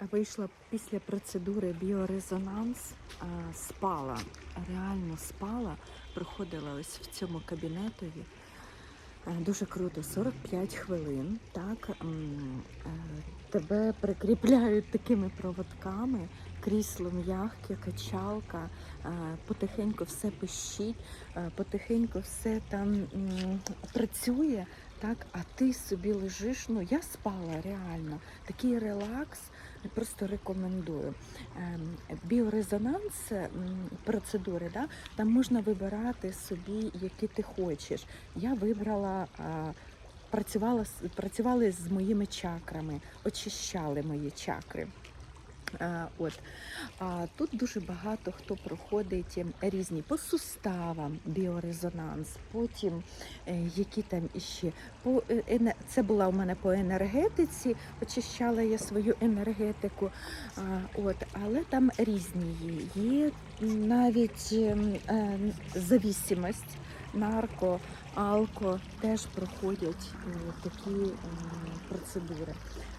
Вийшла після процедури біорезонанс, спала, реально спала, проходила ось в цьому кабінетові. Е, Дуже круто, 45 хвилин. Так е, тебе прикріпляють такими проводками, крісло м'яке, качалка, е, потихеньку все пищить, е, потихеньку все там працює. Так, а ти собі лежиш. Ну я спала реально. Такий релакс. Просто рекомендую. Ем, Біорезонанс процедури, да, там можна вибирати собі, які ти хочеш. Я вибрала, працювала, працювали з моїми чакрами, очищали мої чакри. От. А тут дуже багато хто проходить ем, різні по суставам біорезонанс, потім е, які там іще по е, це була у мене по енергетиці, очищала я свою енергетику. От, але там різні є. Є навіть ем, е, завісимость, нарко, алко теж проходять е, такі е, процедури.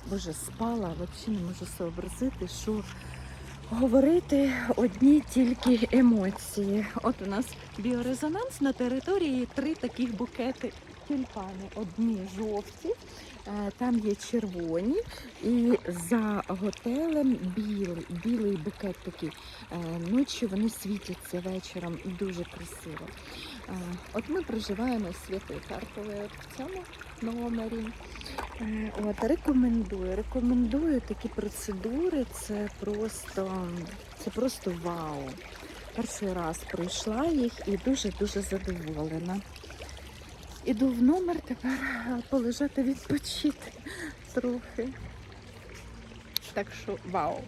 Боже, спала, взагалі не можу сообразити, що говорити одні тільки емоції. От у нас біорезонанс на території три таких букети тюльпани. Одні жовті, е, там є червоні, і за готелем білий, білий букет такий. Е, Ночі вони світяться вечором і дуже красиво. Е, От ми проживаємо в Святої Харкові от в цьому номері. От, рекомендую, рекомендую такі процедури. Це просто, це просто вау. Перший раз пройшла їх і дуже-дуже задоволена. Іду в номер тепер полежати відпочити трохи. Так що вау.